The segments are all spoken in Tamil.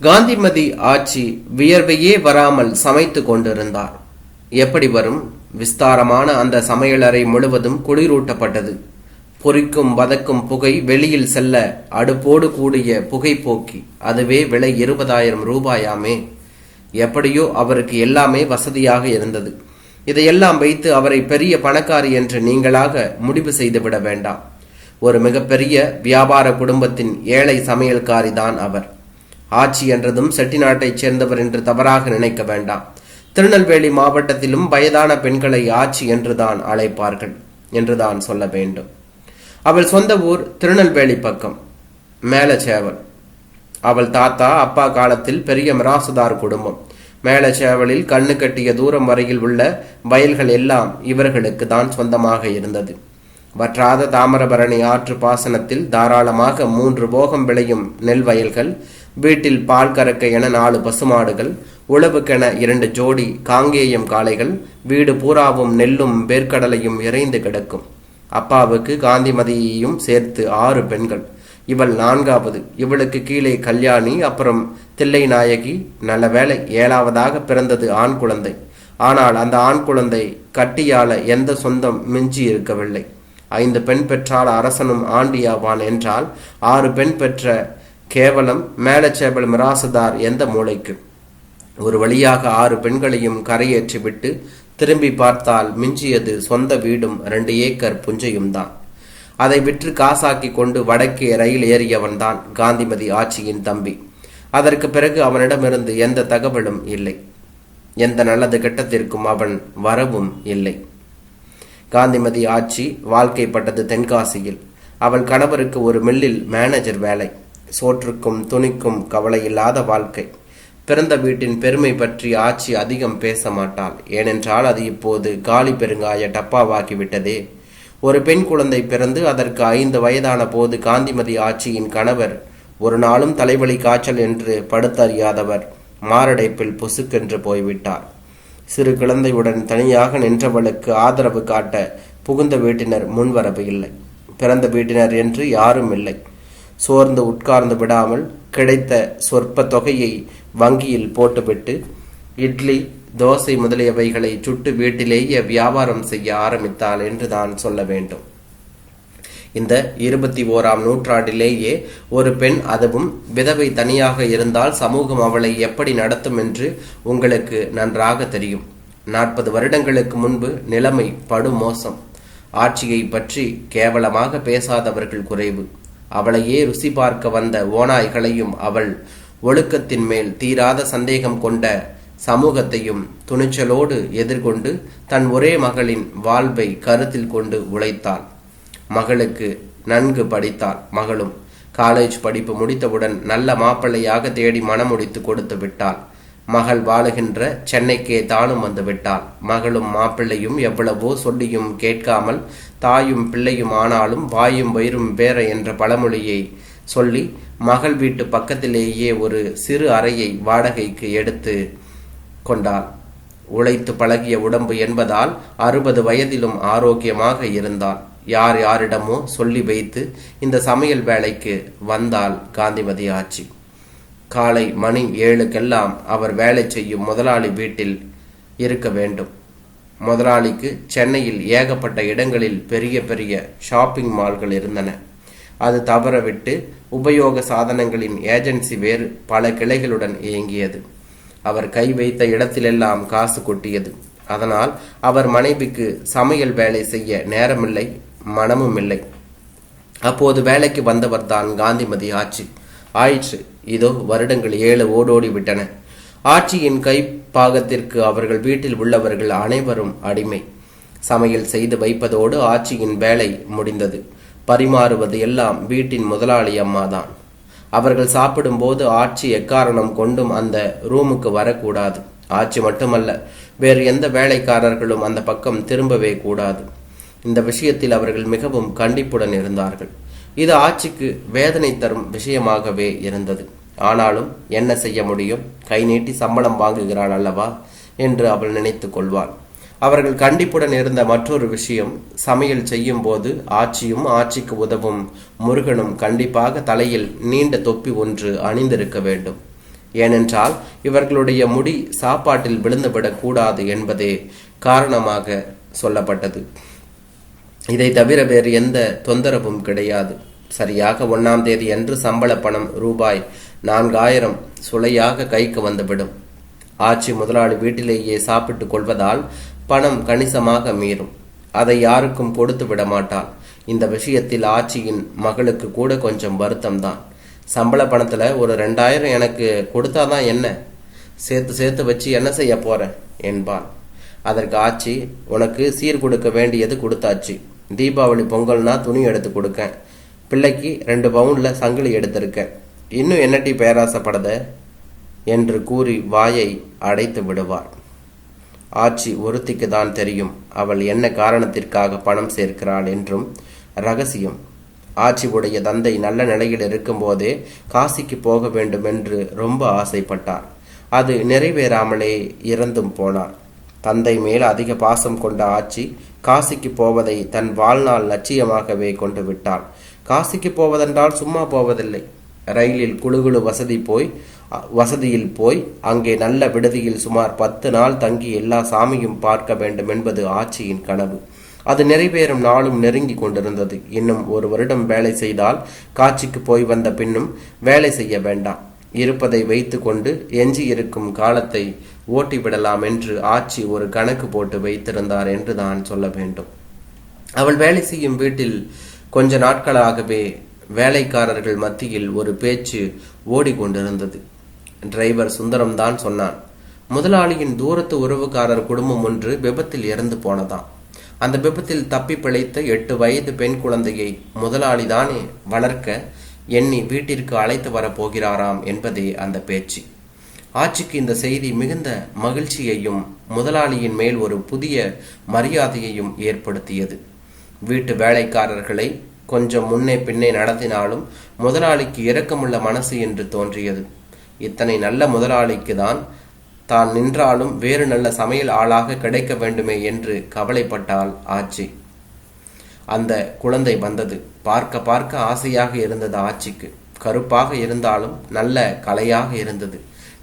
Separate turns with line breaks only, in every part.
காந்திமதி ஆட்சி வியர்வையே வராமல் சமைத்து கொண்டிருந்தார். எப்படி வரும்? விஸ்தாரமான அந்த சமையலறை முழுவதும் குளிரூட்டப்பட்டது. பொறிக்கும் வதக்கும் புகை வெளியில் செல்ல அடுப்போடு கூடிய புகைப்போக்கி அதுவே விலை இருபதாயிரம் ரூபாயாமே. எப்படியோ அவருக்கு எல்லாமே வசதியாக இருந்தது. இதையெல்லாம் வைத்து அவரை பெரிய பணக்காரி என்று நீங்களாக முடிவு செய்துவிட வேண்டாம். ஒரு மிகப்பெரிய வியாபார குடும்பத்தின் ஏழை சமையல்காரி தான் அவர். ஆட்சி என்றதும் செட்டிநாட்டைச் சேர்ந்தவர் என்று தவறாக நினைக்க வேண்டாம். திருநெல்வேலி மாவட்டத்திலும் வயதான பெண்களை ஆட்சி என்றுதான் அழைப்பார்கள் என்றுதான் சொல்ல வேண்டும். அவள் சொந்த ஊர் திருநெல்வேலி பக்கம் மேலச்சேவல். அவள் தாத்தா அப்பா காலத்தில் பெரிய மிராசுதார் குடும்பம். மேலச்சேவலில் கண்ணு கட்டிய தூரம் வரையில் உள்ள வயல்கள் எல்லாம் இவர்களுக்கு தான் சொந்தமாக இருந்தது. வற்றாத தாமிரபரணி ஆற்று பாசனத்தில் தாராளமாக மூன்று போகம் விளையும் நெல் வயல்கள் வீட்டில் பால் கறக்க என நாலு பசுமாடுகள் உழவுக்கென இரண்டு ஜோடி காங்கேயம் காளைகள் வீடு பூராவும் நெல்லும் வேர்க்கடலையும் இறைந்து கிடக்கும். அப்பாவுக்கு காந்திமதியையும் சேர்த்து ஆறு பெண்கள். இவள் நான்காவது. இவளுக்கு கீழே கல்யாணி அப்புறம் தில்லை நாயகி. நல்ல வேளை ஏழாவதாக பிறந்தது ஆண் குழந்தை. ஆனால் அந்த ஆண் குழந்தை கட்டியால எந்த சொந்தம் மிஞ்சி இருக்கவில்லை. ஐந்து பெண் பெற்றால் அரசனும் ஆண்டியாவான் என்றால் ஆறு பெண் பெற்ற கேவலம் மேலச்சேபல் மிராசுதார் எந்த மூளைக்கு? ஒரு வழியாக ஆறு பெண்களையும் கரையேற்றிவிட்டு திரும்பி பார்த்தால் மிஞ்சியது சொந்த வீடும் ரெண்டு ஏக்கர் புஞ்சையும் தான். அதை விற்று காசாக்கி கொண்டு வடக்கே ரயில் ஏறியவன்தான் காந்திமதி ஆட்சியின் தம்பி. அதற்கு பிறகு அவனிடமிருந்து எந்த தகவலும் இல்லை. எந்த நல்லது கெட்டத்திற்கும் அவன் வரவும் இல்லை. காந்திமதி ஆட்சி வாழ்க்கைப்பட்டது தென்காசியில். அவள் கணவருக்கு ஒரு மில்லில் மேனேஜர் வேலை. சோற்றுக்கும் துணிக்கும் கவலை இல்லாத வாழ்க்கை. பிறந்த வீட்டின் பெருமை பற்றி ஆட்சி அதிகம் பேச மாட்டாள். ஏனென்றால் அது இப்போது காலி பெருங்காய டப்பாவாகிவிட்டதே ஒரு பெண் குழந்தை பிறந்து அதற்கு ஐந்து வயதான போது காந்திமதி ஆட்சியின் கணவர் ஒரு நாளும் தலைவலி காய்ச்சல் என்று படுத்தறியாதவர் மாரடைப்பில் பொசுக்கென்று போய்விட்டார். சிறு குழந்தையுடன் தனியாக நின்றவளுக்கு ஆதரவு காட்ட புகுந்த வீட்டினர் முன்வரவு இல்லை. பிறந்த வீட்டினர் என்று யாரும் இல்லை. சோர்ந்து உட்கார்ந்து விடாமல் கிடைத்த சொற்ப தொகையை வங்கியில் போட்டுவிட்டு இட்லி தோசை முதலியவைகளை சுட்டு வீட்டிலேயே வியாபாரம் செய்ய ஆரம்பித்தாள் என்று தான் சொல்ல வேண்டும். இந்த இருபத்தி ஓராம் நூற்றாண்டிலேயே ஒரு பெண் அதுவும் விதவை தனியாக இருந்தால் சமூகம் அவளை எப்படி நடத்தும் என்று உங்களுக்கு நன்றாக தெரியும். நாற்பது வருடங்களுக்கு முன்பு நிலைமை படுமோசம். ஆட்சியை பற்றி கேவலமாக பேசாதவர்கள் குறைவு. அவளையே ருசி பார்க்க வந்த ஓநாய்களையும் அவள் ஒழுக்கத்தின் மேல் தீராத சந்தேகம் கொண்ட சமூகத்தையும் துணிச்சலோடு எதிர்கொண்டு தன் ஒரே மகளின் வாழ்வை கருத்தில் கொண்டு உழைத்தாள். மகளுக்கு நன்கு படித்தாள். மகளும் காலேஜ் படிப்பு முடித்தவுடன் நல்ல மாப்பிள்ளையாக தேடி மணமுடித்து கொடுத்து விட்டாள். மகள் வாழுகின்ற சென்னைக்கே தானும் வந்து விட்டாள். மகளும் மாப்பிள்ளையும் எவ்வளவோ சொல்லியும் கேட்காமல் தாயும் பிள்ளையும் ஆனாலும் வாயும் வயிறும் வேற என்ற பழமொழியை சொல்லி மகள் வீட்டு பக்கத்திலேயே ஒரு சிறு அறையை வாடகைக்கு எடுத்து கொண்டாள். உழைத்து பழகிய உடம்பு என்பதால் அறுபது வயதிலும் ஆரோக்கியமாக இருந்தாள். யார் யாரிடமோ சொல்லி வைத்து இந்த சமையல் வேலைக்கு வந்தால் காந்திமதி ஆட்சி. காலை மணி ஏழுக்கெல்லாம் அவர் வேலை செய்யும் முதலாளி வீட்டில் இருக்க வேண்டும். முதலாளிக்கு சென்னையில் ஏகப்பட்ட இடங்களில் பெரிய பெரிய ஷாப்பிங் மால்கள் இருந்தன. அது தவறவிட்டு உபயோக சாதனங்களின் ஏஜென்சி வேறு பல கிளைகளுடன் இயங்கியது. அவர் கை வைத்த இடத்திலெல்லாம் காசு கொட்டியது. அதனால் அவர் மனைவிக்கு சமையல் வேலை செய்ய நேரமில்லை. மனமும் இல்லை. அப்போது வேலைக்கு வந்தவர் தான் காந்திமதி ஆட்சி. ஆயிற்று. இதோ வருடங்கள் ஏழு ஓடோடி விட்டன. ஆட்சியின் கை பாகத்திற்கு அவர்கள் வீட்டில் உள்ளவர்கள் அனைவரும் அடிமை. சமையல் செய்து வைப்பதோடு ஆட்சியின் வேலை முடிந்தது. பரிமாறுவது எல்லாம் வீட்டின் முதலாளி அம்மாதான். அவர்கள் சாப்பிடும்போது ஆட்சி எக்காரணம் கொண்டும் அந்த ரூமுக்கு வரக்கூடாது. ஆட்சி மட்டுமல்ல வேறு எந்த வேலைக்காரர்களும் அந்த பக்கம் திரும்பவே கூடாது. இந்த விஷயத்தில் அவர்கள் மிகவும் கண்டிப்புடன் இருந்தார்கள். இது ஆட்சிக்கு வேதனை தரும் விஷயமாகவே இருந்தது. ஆனாலும் என்ன செய்ய முடியும்? கை நீட்டி சம்பளம் வாங்குகிறாள் அல்லவா? என்று அவள் நினைத்து கொள்வாள். அவர்கள் கண்டிப்புடன் இருந்த மற்றொரு விஷயம் சமையல் செய்யும் போது ஆட்சியும் ஆட்சிக்கு உதவும் முருகனும் கண்டிப்பாக தலையில் நீண்ட தொப்பி ஒன்று அணிந்திருக்க வேண்டும். ஏனென்றால் இவர்களுடைய முடி சாப்பாட்டில் விழுந்துவிடக் கூடாது என்பதே காரணமாக சொல்லப்பட்டது. இதை தவிர வேறு எந்த தொந்தரவும் கிடையாது. சரியாக ஒன்றாம் தேதி அன்று சம்பள பணம் ரூபாய் நான்காயிரம் சுளையாக கைக்கு வந்துவிடும். ஆட்சி முதலாளி வீட்டிலேயே சாப்பிட்டுக் கொள்வதால் பணம் கணிசமாக மீறும். அதை யாருக்கும் கொடுத்து விட மாட்டாள். இந்த விஷயத்தில் ஆட்சியின் மகளுக்கு கூட கொஞ்சம் வருத்தம்தான். சம்பள பணத்தில் ஒரு ரெண்டாயிரம் எனக்கு கொடுத்தாதான் என்ன? சேர்த்து சேர்த்து வச்சு என்ன செய்ய போகிறேன் என்பான் அதற்கு ஆட்சி உனக்கு சீர் கொடுக்க வேண்டியது கொடுத்தாச்சு. தீபாவளி பொங்கல்னா துணி எடுத்து கொடுக்கேன். பிள்ளைக்கு ரெண்டு பவுனில் சங்கிலி எடுத்திருக்கேன். இன்னும் என்னட்டி பேராசப்படத? என்று கூறி வாயை அடைத்து விடுவார். ஆட்சி ஒருத்திக்கு தான் தெரியும் அவள் என்ன காரணத்திற்காக பணம் சேர்க்கிறாள் என்றும் ரகசியம். ஆட்சி உடைய தந்தை நல்ல நிலையில் இருக்கும்போதே காசிக்கு போக வேண்டும் என்று ரொம்ப ஆசைப்பட்டார். அது நிறைவேறாமலே இறந்தும் போனார். தந்தை மேல் அதிக பாசம் கொண்ட ஆட்சி காசிக்கு போவதை தன் வாழ்நாள் லட்சியமாகவே கொண்டு விட்டாள். காசிக்கு போவதென்றால் சும்மா போவதில்லை. ரயிலில் குழுகுழு வசதி போய் வசதியில் போய் அங்கே நல்ல விடுதியில் சுமார் பத்து நாள் தங்கி எல்லா சாமியும் பார்க்க வேண்டும் என்பது ஆட்சியின் கனவு. அது நிறைவேறும் நாளும் நெருங்கி கொண்டிருந்தது. இன்னும் ஒரு வருடம் வேலை செய்தால் காட்சிக்கு போய் வந்த பின்னும் வேலை செய்ய வேண்டாம். இருப்பதை வைத்துக்கொண்டு எஞ்சி இருக்கும் காலத்தை ஓட்டிவிடலாம் என்று ஆட்சி ஒரு கணக்கு போட்டு வைத்திருந்தார் என்று தான் சொல்ல வேண்டும். அவள் வேலை செய்யும் வீட்டில் கொஞ்ச நாட்களாகவே வேலைக்காரர்கள் மத்தியில் ஒரு பேச்சு ஓடிக்கொண்டிருந்தது. டிரைவர் சுந்தரம் தான் சொன்னான் முதலாளியின் தூரத்து உறவுக்காரர் குடும்பம் ஒன்று விபத்தில் இறந்து போனதாம். அந்த விபத்தில் தப்பி பிழைத்த எட்டு வயது பெண் குழந்தையை முதலாளி தானே வளர்க்க எண்ணி வீட்டிற்கு அழைத்து வரப்போகிறாராம் என்பதே அந்த பேச்சு. ஆட்சிக்கு இந்த செய்தி மிகுந்த மகிழ்ச்சியையும் முதலாளியின் மேல் ஒரு புதிய மரியாதையையும் ஏற்படுத்தியது. வீட்டு வேலைக்காரர்களை கொஞ்சம் முன்னே பின்னே நடத்தினாலும் முதலாளிக்கு இரக்கமுள்ள மனசு என்று தோன்றியது. இத்தனை நல்ல முதலாளிக்கு தான் தான் நின்றாலும் வேறு நல்ல சமையல் ஆளாக கிடைக்க வேண்டுமே என்று கவலைப்பட்டாள் ஆட்சி அந்த குழந்தை வந்தது. பார்க்க பார்க்க ஆசையாக இருந்தது ஆட்சிக்கு கருப்பாக இருந்தாலும் நல்ல கலையாக இருந்தது.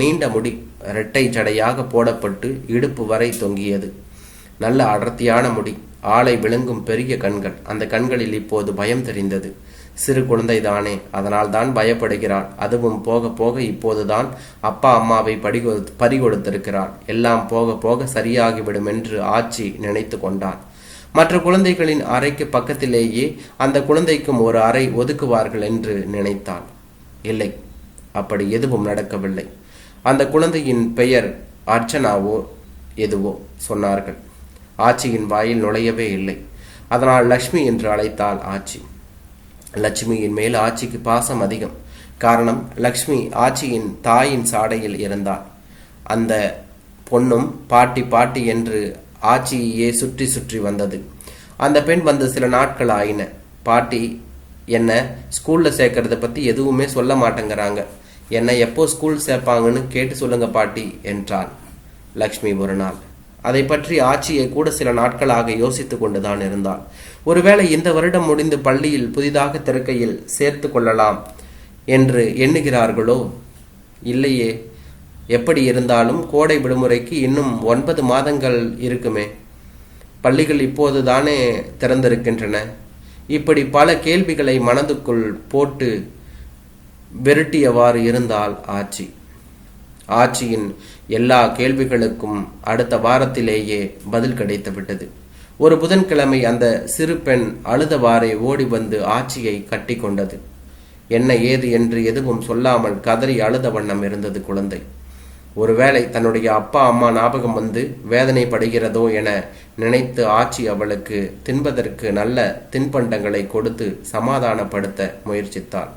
நீண்ட முடி இரட்டை ஜடையாக போடப்பட்டு இடுப்பு வரை தொங்கியது. நல்ல அடர்த்தியான முடி ஆளை விழுங்கும் பெரிய கண்கள். அந்த கண்களில் இப்போது பயம் தெரிந்தது. சிறு குழந்தைதானே அதனால் தான் பயப்படுகிறாள். அதுவும் போக போக இப்போதுதான் அப்பா அம்மாவை படிகொ பறிகொடுத்திருக்கிறாள். எல்லாம் போக போக சரியாகிவிடும் என்று ஆட்சி நினைத்து கொண்டான் மற்ற குழந்தைகளின் அறைக்கு பக்கத்திலேயே அந்த குழந்தைக்கும் ஒரு அறை ஒதுக்குவார்கள் என்று நினைத்தாள். இல்லை அப்படி எதுவும் நடக்கவில்லை. அந்த குழந்தையின் பெயர் அர்ச்சனாவோ எதுவோ சொன்னார்கள். ஆச்சியின் வாயில் நுழையவே இல்லை. அதனால் லக்ஷ்மி என்று அழைத்தாள் ஆச்சி. லட்சுமியின் மேல் ஆட்சிக்கு பாசம் அதிகம். காரணம் லக்ஷ்மி ஆட்சியின் தாயின் சாடையில் இருந்தாள். அந்த பொண்ணும் பாட்டி பாட்டி என்று ஆட்சியையே சுற்றி சுற்றி வந்தது. அந்த பெண் வந்து சில நாட்கள் ஆயின. பாட்டி என்னை ஸ்கூலில் சேர்க்கறத பற்றி எதுவுமே சொல்ல மாட்டேங்கிறாங்க. என்னை எப்போ ஸ்கூல் சேர்ப்பாங்கன்னு கேட்டு சொல்லுங்க பாட்டி என்றாள் லக்ஷ்மி ஒரு நாள். அதை பற்றி ஆட்சியை கூட சில நாட்களாக யோசித்து கொண்டுதான் இருந்தாள். ஒருவேளை இந்த வருடம் முடிந்து பள்ளியில் புதிதாக திறக்கையில் சேர்த்து கொள்ளலாம் என்று எண்ணுகிறார்களோ? இல்லையே. எப்படி இருந்தாலும் கோடை விடுமுறைக்கு இன்னும் ஒன்பது மாதங்கள் இருக்குமே. பள்ளிகள் இப்போது தானே திறந்திருக்கின்றன. இப்படி பல கேள்விகளை மனதுக்குள் போட்டு விரட்டியவாறு இருந்தால் ஆட்சி. ஆட்சியின் எல்லா கேள்விகளுக்கும் அடுத்த வாரத்திலேயே பதில் கிடைத்துவிட்டது. ஒரு புதன்கிழமை அந்த சிறு பெண் அழுதவாறே ஓடி வந்து ஆட்சியை கட்டி கொண்டது என்ன ஏது என்று எதுவும் சொல்லாமல் கதறி அழுத வண்ணம் இருந்தது குழந்தை. ஒருவேளை தன்னுடைய அப்பா அம்மா ஞாபகம் வந்து வேதனை படுகிறதோ என நினைத்து ஆட்சி அவளுக்கு தின்பதற்கு நல்ல தின்பண்டங்களை கொடுத்து சமாதானப்படுத்த முயற்சித்தாள்.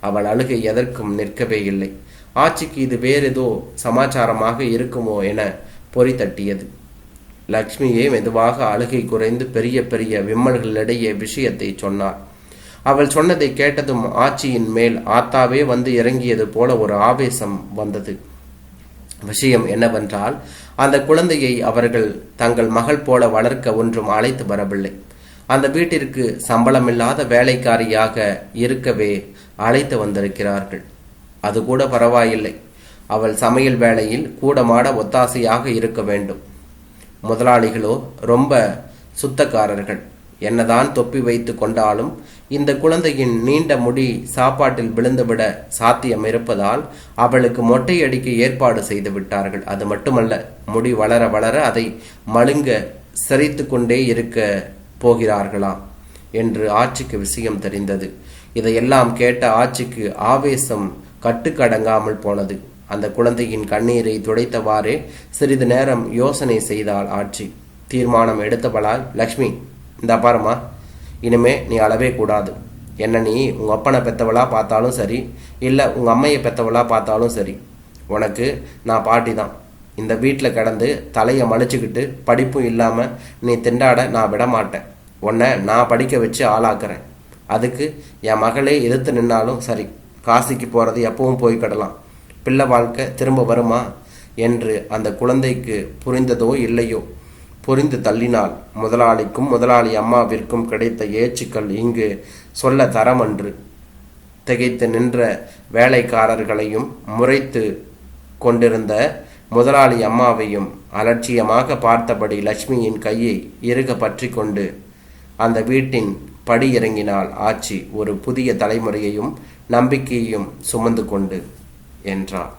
அவள் அழுகை எதற்கும் நிற்கவே இல்லை. ஆட்சிக்கு இது வேறேதோ சமாச்சாரமாக இருக்குமோ என பொறி தட்டியது. லக்ஷ்மியே மெதுவாக அழுகை குறைந்து பெரிய பெரிய விம்மல்களிடையே விஷயத்தை சொன்னார் அவள் சொன்னதை கேட்டதும் ஆச்சியின் மேல் ஆத்தாவே வந்து இறங்கியது போல ஒரு ஆவேசம் வந்தது. விஷயம் என்னவென்றால் அந்த குழந்தையை அவர்கள் தங்கள் மகள் போல வளர்க்க ஒன்றும் அழைத்து வரவில்லை. அந்த வீட்டிற்கு சம்பளமில்லாத வேலைக்காரியாக இருக்கவே அழைத்து வந்திருக்கிறார்கள். அது கூட பரவாயில்லை. அவள் சமையல் வேலையில் கூடமாட ஒத்தாசையாக இருக்க வேண்டும். முதலாளிகளோ ரொம்ப சுத்தக்காரர்கள். என்னதான் தொப்பி வைத்து கொண்டாலும் இந்த குழந்தையின் நீண்ட முடி சாப்பாட்டில் விழுந்துவிட சாத்தியம் இருப்பதால் அவளுக்கு மொட்டை அடிக்க ஏற்பாடு செய்து விட்டார்கள். அது மட்டுமல்ல முடி வளர வளர அதை மழுங்க சிரித்து கொண்டே இருக்க போகிறார்களாம் என்று ஆட்சிக்கு விஷயம் தெரிந்தது. இதையெல்லாம் கேட்ட ஆட்சிக்கு ஆவேசம் கட்டுக்கடங்காமல் போனது. அந்த குழந்தையின் கண்ணீரை துடைத்தவாறே சிறிது நேரம் யோசனை செய்தாள் ஆட்சி. தீர்மானம் எடுத்தவளால் லக்ஷ்மி இந்த பாருமா இனிமே நீ அளவே கூடாது. என்ன நீ உங்கள் அப்பனை பெற்றவளாக பார்த்தாலும் சரி இல்லை உங்கள் அம்மையை பெற்றவளாக பார்த்தாலும் சரி. உனக்கு நான் பாட்டி தான் இந்த வீட்டில் கிடந்து தலையை மலிச்சுக்கிட்டு படிப்பும் இல்லாமல் நீ திண்டாட நான் விட மாட்டேன் உன்னை நான் படிக்க வச்சு ஆளாக்குறேன். அதுக்கு என் மகளே எதிர்த்து நின்னாலும் சரி காசிக்கு போகிறது எப்பவும் போய்க்கிடலாம் பிள்ளை வாழ்க்கை திரும்ப வருமா? என்று அந்த குழந்தைக்கு புரிந்ததோ இல்லையோ? புரிந்து தள்ளினால் முதலாளிக்கும் முதலாளி அம்மாவிற்கும் கிடைத்த ஏச்சுக்கள் இங்கு சொல்ல தரமன்று. திகைத்து நின்ற வேலைக்காரர்களையும் முறைத்து கொண்டிருந்த முதலாளி அம்மாவையும் அலட்சியமாக பார்த்தபடி லட்சுமியின் கையை இறுக பற்றி கொண்டு அந்த வீட்டின் படி ஆட்சி ஒரு புதிய தலைமுறையையும் நம்பிக்கையையும் சுமந்து கொண்டு என்றார்